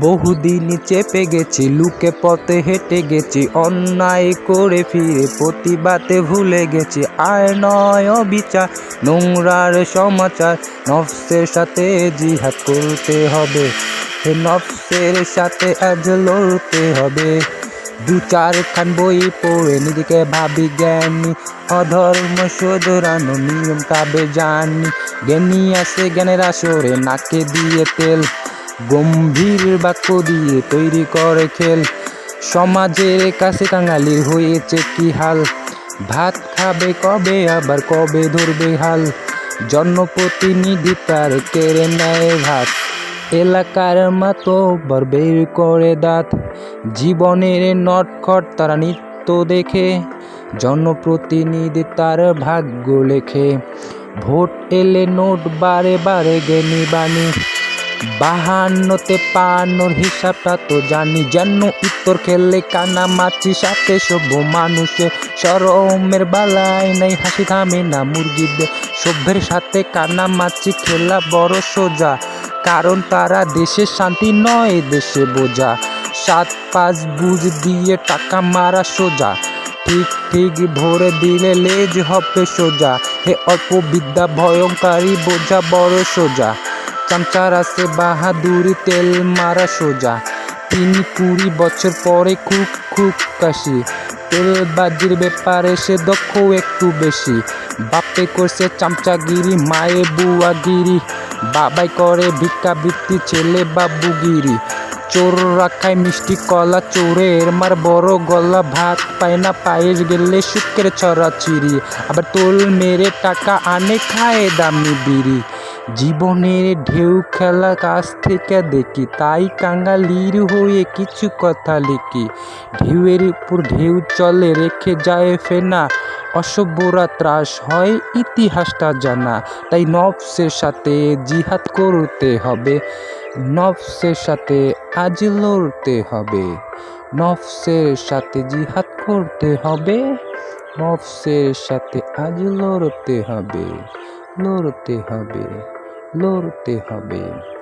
বহুদিন চেপে গেছি, লুকে পথে হেঁটে গেছি, অন্যায় করে ফিরে প্রতিবাদে ভুলে গেছি। আয় নয় অবিচার, নোংরার সমাচার, নফসের সাথে জিহাদ করতে হবে। নফসের সাথে আজ লড়তে হবে। দু চার খান বই পড়ে নিজেকে ভাবি জ্ঞানী। অধর্ম শোধরানো নিয়ম কাবে জানি। জ্ঞানী আসে জ্ঞানের আসরে, নাকে দিয়ে তেল। গম্ভীর বাক্য দিয়ে তৈরি করে খেল। সমাজের কাছে কাঙালির হয়েছে কি হাল? ভাত খাবে কবে, আবার কবে ধরবে হাল? জনপ্রতিনিধি তার কেড়ে নেয় ভাত। এলাকার মতো বার করে দাঁত। জীবনের নটখট তারা নিত্য দেখে, জনপ্রতিনিধি তার ভাগ্য লেখে। ভোট এলে নোট বারে বারে গেনি বাণী। বাহান্নতে পানোর হিসাবটা তো জানি, যেন উত্তর খেললে কানা মাছি, সাথে সভ্য মানুষের সরমের বালায় নাই হাসি থামে না মুরগিদের, সভ্যের সাথে কানা মাছি খেলা বড় সোজা। কারণ তারা দেশের শান্তি নয়, দেশে বোঝা। সাত পাঁচ বুঝ দিয়ে টাকা মারা সোজা। ঠিক ঠিক ভরে দিলে লেজ হবে সোজা। হে অল্প বিদ্যা ভয়ঙ্করী বোঝা বড় সোজা। চামচার আছে বাহাদুরি, তেল মারা সোজা। তিনি কুড়ি বছর পরে খুব খুব কাশি। তেল বাজির ব্যাপারে সে দক্ষ একটু বেশি। বাপে করছে চামচাগিরি, মায়ে বুয়াগিরি। বাবাই করে ভিক্ষাবৃত্তি ছেলে বাবুগিরি চোর রাখায় মিষ্টি কলা, চোরের মার বড় গলা, ভাত পায় না, পায়েস গেলে শুকের ছড়া চিরি আবার তোল মেরে টাকা আনে, খায় দামি বিড়ি। জীবনের ঢেউ খেলা কাছ থেকে দেখি, তাই কাঙ্গালির হয়ে কিছু কথা লিখি। ঢেউয়ের উপর ঢেউ চলে, রেখে যায় ফেনা অসভ্যরা ত্রাস হয়, ইতিহাসটা জানা। তাই নফসের সাথে জিহাদ করতে হবে। নফসের সাথে আজ লড়তে হবে। নফসের সাথে জিহাদ করতে হবে। নফসের সাথে আজ লড়তে হবে। লড়তে হবে। লড়তে হবে।